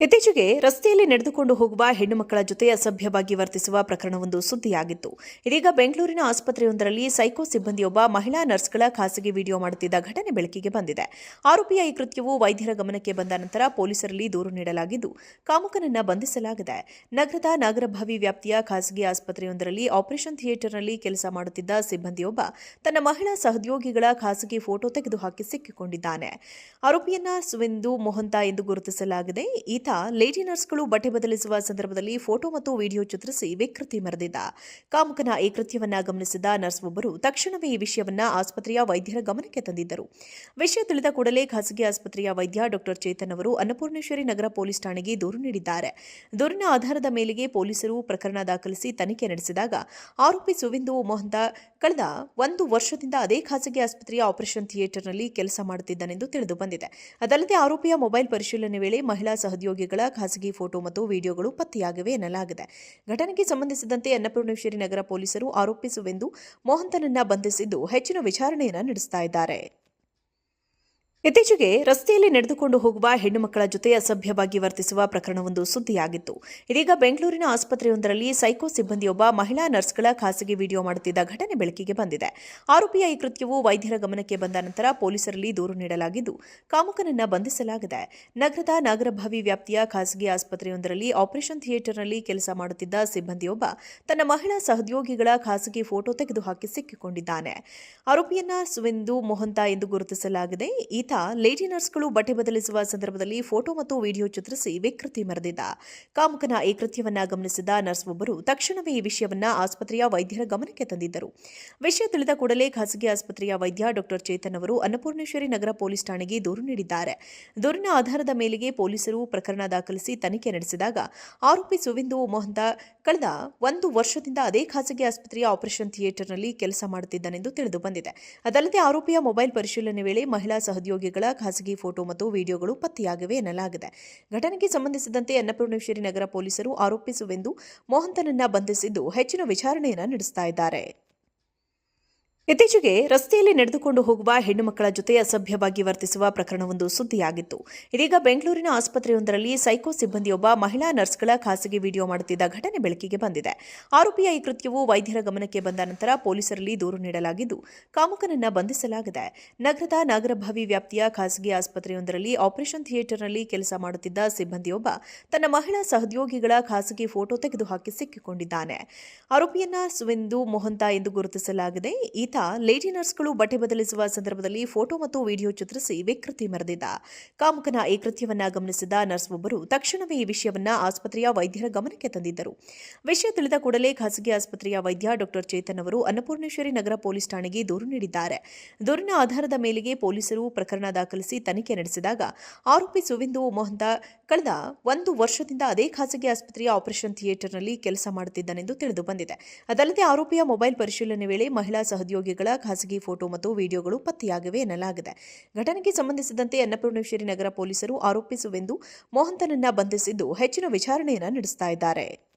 ಇತ್ತೀಚೆಗೆ ರಸ್ತೆಯಲ್ಲಿ ನಡೆದುಕೊಂಡು ಹೋಗುವ ಹೆಣ್ಣು ಮಕ್ಕಳ ಜೊತೆ ಅಸಭ್ಯವಾಗಿ ವರ್ತಿಸುವ ಪ್ರಕರಣವೊಂದು ಸುದ್ದಿಯಾಗಿತ್ತು. ಇದೀಗ ಬೆಂಗಳೂರಿನ ಆಸ್ಪತ್ರೆಯೊಂದರಲ್ಲಿ ಸೈಕೋ ಸಿಬ್ಬಂದಿಯೊಬ್ಬ ಮಹಿಳಾ ನರ್ಸ್ಗಳ ಖಾಸಗಿ ವಿಡಿಯೋ ಮಾಡುತ್ತಿದ್ದ ಘಟನೆ ಬೆಳಕಿಗೆ ಬಂದಿದೆ. ಆರೋಪಿಯ ಈ ಕೃತ್ಯವು ವೈದ್ಯರ ಗಮನಕ್ಕೆ ಬಂದ ನಂತರ ಪೊಲೀಸರಲ್ಲಿ ದೂರು ನೀಡಲಾಗಿದ್ದು, ಕಾಮುಕನನ್ನ ಬಂಧಿಸಲಾಗಿದೆ. ನಗರದ ನಾಗರಭಾವಿ ವ್ಯಾಪ್ತಿಯ ಖಾಸಗಿ ಆಸ್ಪತ್ರೆಯೊಂದರಲ್ಲಿ ಆಪರೇಷನ್ ಥಿಯೇಟರ್ನಲ್ಲಿ ಕೆಲಸ ಮಾಡುತ್ತಿದ್ದ ಸಿಬ್ಬಂದಿಯೊಬ್ಬ ತನ್ನ ಮಹಿಳಾ ಸಹೋದ್ಯೋಗಿಗಳ ಖಾಸಗಿ ಫೋಟೋ ತೆಗೆದುಹಾಕಿ ಸಿಕ್ಕಿಕೊಂಡಿದ್ದಾನೆ. ಆರೋಪಿಯನ್ನ ಸುವೆಂದು ಮೊಹಂತ ಎಂದು ಗುರುತಿಸಲಾಗಿದೆ. ಈತ ಲೇಡಿ ನರ್ಸ್ಗಳು ಬಟ್ಟೆ ಬದಲಿಸುವ ಸಂದರ್ಭದಲ್ಲಿ ಫೋಟೋ ಮತ್ತು ವಿಡಿಯೋ ಚಿತ್ರಿಸಿ ವಿಕೃತಿ ಮೆರೆದಿದ್ದ. ಕಾಮುಕನ ಈ ಕೃತ್ಯವನ್ನ ಗಮನಿಸಿದ ನರ್ಸ್ ಒಬ್ಬರು ತಕ್ಷಣವೇ ಈ ವಿಷಯವನ್ನ ಆಸ್ಪತ್ರೆಯ ವೈದ್ಯರ ಗಮನಕ್ಕೆ ತಂದಿದ್ದರು. ವಿಷಯ ತಿಳಿದ ಕೂಡಲೇ ಖಾಸಗಿ ಆಸ್ಪತ್ರೆಯ ವೈದ್ಯ ಡಾಕ್ಟರ್ ಚೇತನ್ ಅವರು ಅನ್ನಪೂರ್ಣೇಶ್ವರಿ ನಗರ ಪೊಲೀಸ್ ಠಾಣೆಗೆ ದೂರು ನೀಡಿದ್ದಾರೆ. ದೂರಿನ ಆಧಾರದ ಮೇಲೆಗೆ ಪೊಲೀಸರು ಪ್ರಕರಣ ದಾಖಲಿಸಿ ತನಿಖೆ ನಡೆಸಿದಾಗ ಆರೋಪಿ ಸುವಿಂದು ಮೋಹಂತ ಕಳೆದ ಒಂದು ವರ್ಷದಿಂದ ಅದೇ ಖಾಸಗಿ ಆಸ್ಪತ್ರೆಯ ಆಪರೇಷನ್ ಥಿಯೇಟರ್ನಲ್ಲಿ ಕೆಲಸ ಮಾಡುತ್ತಿದ್ದನೆಂದು ತಿಳಿದು ಬಂದಿದೆ. ಅದಲ್ಲದೆ ಆರೋಪಿಯ ಮೊಬೈಲ್ ಪರಿಶೀಲನೆ ವೇಳೆ ಮಹಿಳಾ ಸಹೋದ್ಯೋಗಿಗಳ ಖಾಸಗಿ ಫೋಟೋ ಮತ್ತು ವಿಡಿಯೋಗಳು ಪತ್ತೆಯಾಗಿವೆ ಎನ್ನಲಾಗಿದೆ. ಘಟನೆಗೆ ಸಂಬಂಧಿಸಿದಂತೆ ಅನ್ನಪೂರ್ಣೇಶ್ವರಿ ನಗರ ಪೊಲೀಸರು ಆರೋಪಿಸುವೆಂದು ಮೋಹಂತನನ್ನ ಬಂಧಿಸಿದ್ದು ಹೆಚ್ಚಿನ ವಿಚಾರಣೆಯನ್ನು ನಡೆಸ್ತಾ ಇದ್ದಾರೆ. ಇತ್ತೀಚೆಗೆ ರಸ್ತೆಯಲ್ಲಿ ನಡೆದುಕೊಂಡು ಹೋಗುವ ಹೆಣ್ಣು ಮಕ್ಕಳ ಜೊತೆ ಅಸಭ್ಯವಾಗಿ ವರ್ತಿಸುವ ಪ್ರಕರಣವೊಂದು ಸುದ್ದಿಯಾಗಿತ್ತು. ಇದೀಗ ಬೆಂಗಳೂರಿನ ಆಸ್ಪತ್ರೆಯೊಂದರಲ್ಲಿ ಸೈಕೋ ಸಿಬ್ಬಂದಿಯೊಬ್ಬ ಮಹಿಳಾ ನರ್ಸ್ಗಳ ಖಾಸಗಿ ವಿಡಿಯೋ ಮಾಡುತ್ತಿದ್ದ ಘಟನೆ ಬೆಳಕಿಗೆ ಬಂದಿದೆ. ಆರೋಪಿಯ ಈ ಕೃತ್ಯವು ವೈದ್ಯರ ಗಮನಕ್ಕೆ ಬಂದ ನಂತರ ಪೊಲೀಸರಲ್ಲಿ ದೂರು ನೀಡಲಾಗಿದ್ದು, ಕಾಮುಕನನ್ನ ಬಂಧಿಸಲಾಗಿದೆ. ನಗರದ ನಾಗರಭಾವಿ ವ್ಯಾಪ್ತಿಯ ಖಾಸಗಿ ಆಸ್ಪತ್ರೆಯೊಂದರಲ್ಲಿ ಆಪರೇಷನ್ ಥಿಯೇಟರ್ನಲ್ಲಿ ಕೆಲಸ ಮಾಡುತ್ತಿದ್ದ ಸಿಬ್ಬಂದಿಯೊಬ್ಬ ತನ್ನ ಮಹಿಳಾ ಸಹೋದ್ಯೋಗಿಗಳ ಖಾಸಗಿ ಫೋಟೋ ತೆಗೆದುಹಾಕಿ ಸಿಕ್ಕಿಕೊಂಡಿದ್ದಾನೆ. ಆರೋಪಿಯನ್ನ ಸುವೆಂದು ಮೊಹಂತ ಎಂದು ಗುರುತಿಸಲಾಗಿದೆ. ಈತ ಲೇಡಿ ನರ್ಸ್ಗಳು ಬಟ್ಟೆ ಬದಲಿಸುವ ಸಂದರ್ಭದಲ್ಲಿ ಫೋಟೋ ಮತ್ತು ವಿಡಿಯೋ ಚಿತ್ರಿಸಿ ವಿಕೃತಿ ಮರೆದಿದ್ದ. ಕಾಮುಕನ ಈ ಕೃತ್ಯವನ್ನ ಗಮನಿಸಿದ ನರ್ಸ್ ಒಬ್ಬರು ತಕ್ಷಣವೇ ಈ ವಿಷಯವನ್ನ ಆಸ್ಪತ್ರೆಯ ವೈದ್ಯರ ಗಮನಕ್ಕೆ ತಂದಿದ್ದರು. ವಿಷಯ ತಿಳಿದ ಕೂಡಲೇ ಖಾಸಗಿ ಆಸ್ಪತ್ರೆಯ ವೈದ್ಯ ಡಾಕ್ಟರ್ ಚೇತನ್ ಅವರು ಅನ್ನಪೂರ್ಣೇಶ್ವರಿ ನಗರ ಪೊಲೀಸ್ ಠಾಣೆಗೆ ದೂರು ನೀಡಿದ್ದಾರೆ. ದೂರಿನ ಆಧಾರದ ಮೇಲೆಗೆ ಪೊಲೀಸರು ಪ್ರಕರಣ ದಾಖಲಿಸಿ ತನಿಖೆ ನಡೆಸಿದಾಗ ಆರೋಪಿ ಸುವಿಂದು ಮೋಹಂತ ಕಳೆದ ಒಂದು ವರ್ಷದಿಂದ ಅದೇ ಖಾಸಗಿ ಆಸ್ಪತ್ರೆಯ ಆಪರೇಷನ್ ಥಿಯೇಟರ್ನಲ್ಲಿ ಕೆಲಸ ಮಾಡುತ್ತಿದ್ದನೆಂದು ತಿಳಿದು ಬಂದಿದೆ. ಅದಲ್ಲದೆ ಆರೋಪಿಯ ಮೊಬೈಲ್ ಪರಿಶೀಲನೆ ವೇಳೆ ಮಹಿಳಾ ಸಹೋದ್ಯೋಗಿಗಳ ಖಾಸಗಿ ಫೋಟೋ ಮತ್ತು ವಿಡಿಯೋಗಳು ಪತ್ತೆಯಾಗಿವೆ ಎನ್ನಲಾಗಿದೆ. ಘಟನೆಗೆ ಸಂಬಂಧಿಸಿದಂತೆ ಅನ್ನಪೂರ್ಣೇಶ್ವರಿ ನಗರ ಪೊಲೀಸರು ಆರೋಪಿಸುವೆಂದು ಮೋಹಂತನನ್ನ ಬಂಧಿಸಿದ್ದು ಹೆಚ್ಚಿನ ವಿಚಾರಣೆಯನ್ನು ನಡೆಸ್ತಾ ಇದ್ದಾರೆ. ಇತ್ತೀಚೆಗೆ ರಸ್ತೆಯಲ್ಲಿ ನಡೆದುಕೊಂಡು ಹೋಗುವ ಹೆಣ್ಣು ಮಕ್ಕಳ ಜೊತೆ ಅಸಭ್ಯವಾಗಿ ವರ್ತಿಸುವ ಪ್ರಕರಣವೊಂದು ಸುದ್ದಿಯಾಗಿತ್ತು. ಇದೀಗ ಬೆಂಗಳೂರಿನ ಆಸ್ಪತ್ರೆಯೊಂದರಲ್ಲಿ ಸೈಕೋ ಸಿಬ್ಬಂದಿಯೊಬ್ಬ ಮಹಿಳಾ ನರ್ಸ್ಗಳ ಖಾಸಗಿ ವಿಡಿಯೋ ಮಾಡುತ್ತಿದ್ದ ಘಟನೆ ಬೆಳಕಿಗೆ ಬಂದಿದೆ. ಆರೋಪಿಯ ಈ ಕೃತ್ಯವು ವೈದ್ಯರ ಗಮನಕ್ಕೆ ಬಂದ ನಂತರ ಪೊಲೀಸರಲ್ಲಿ ದೂರು ನೀಡಲಾಗಿದ್ದು, ಕಾಮುಕನನ್ನ ಬಂಧಿಸಲಾಗಿದೆ. ನಗರದ ನಾಗರಭಾವಿ ವ್ಯಾಪ್ತಿಯ ಖಾಸಗಿ ಆಸ್ಪತ್ರೆಯೊಂದರಲ್ಲಿ ಆಪರೇಷನ್ ಥಿಯೇಟರ್ನಲ್ಲಿ ಕೆಲಸ ಮಾಡುತ್ತಿದ್ದ ಸಿಬ್ಬಂದಿಯೊಬ್ಬ ತನ್ನ ಮಹಿಳಾ ಸಹೋದ್ಯೋಗಿಗಳ ಖಾಸಗಿ ಫೋಟೋ ತೆಗೆದುಹಾಕಿ ಸಿಕ್ಕಿಕೊಂಡಿದ್ದಾನೆ. ಆರೋಪಿಯನ್ನ ಸುವೆಂದು ಮೊಹಂತ ಎಂದು ಗುರುತಿಸಲಾಗಿದೆ. ಈತ ಲೇಡಿ ನರ್ಸ್ಗಳು ಬಟ್ಟೆ ಬದಲಿಸುವ ಸಂದರ್ಭದಲ್ಲಿ ಫೋಟೋ ಮತ್ತು ವಿಡಿಯೋ ಚಿತ್ರಿಸಿ ವಿಕೃತಿ ಮೆರೆದಿದ್ದ. ಕಾಮುಕನ ಈ ಕೃತ್ಯವನ್ನ ಗಮನಿಸಿದ ನರ್ಸ್ ಒಬ್ಬರು ತಕ್ಷಣವೇ ಈ ವಿಷಯವನ್ನ ಆಸ್ಪತ್ರೆಯ ವೈದ್ಯರ ಗಮನಕ್ಕೆ ತಂದಿದ್ದರು. ವಿಷಯ ತಿಳಿದ ಕೂಡಲೇ ಖಾಸಗಿ ಆಸ್ಪತ್ರೆಯ ವೈದ್ಯ ಡಾಕ್ಟರ್ ಚೇತನ್ ಅವರು ಅನ್ನಪೂರ್ಣೇಶ್ವರಿ ನಗರ ಪೊಲೀಸ್ ಠಾಣೆಗೆ ದೂರು ನೀಡಿದ್ದಾರೆ. ದೂರಿನ ಆಧಾರದ ಮೇಲೆಗೆ ಪೊಲೀಸರು ಪ್ರಕರಣ ದಾಖಲಿಸಿ ತನಿಖೆ ನಡೆಸಿದಾಗ ಆರೋಪಿ ಸುವಿಂದು ಮೊಹಂತ ಕಳೆದ ಒಂದು ವರ್ಷದಿಂದ ಅದೇ ಖಾಸಗಿ ಆಸ್ಪತ್ರೆಯ ಆಪರೇಷನ್ ಥಿಯೇಟರ್ನಲ್ಲಿ ಕೆಲಸ ಮಾಡುತ್ತಿದ್ದನೆಂದು ತಿಳಿದು ಬಂದಿದೆ. ಅದಲ್ಲದೆ ಆರೋಪಿಯ ಮೊಬೈಲ್ ಪರಿಶೀಲನೆ ವೇಳೆ ಮಹಿಳಾ ಸಹೋದ್ಯೋಗಿಗಳ ಖಾಸಗಿ ಫೋಟೋ ಮತ್ತು ವಿಡಿಯೋಗಳು ಪತ್ತೆಯಾಗಿವೆ ಎನ್ನಲಾಗಿದೆ. ಘಟನೆಗೆ ಸಂಬಂಧಿಸಿದಂತೆ ಅನ್ನಪೂರ್ಣೇಶ್ವರಿ ನಗರ ಪೊಲೀಸರು ಆರೋಪಿಸುವೆಂದು ಮೋಹಂತನನ್ನ ಬಂಧಿಸಿದ್ದು ಹೆಚ್ಚಿನ ವಿಚಾರಣೆಯನ್ನು ನಡೆಸ್ತಾ ಇದ್ದಾರೆ.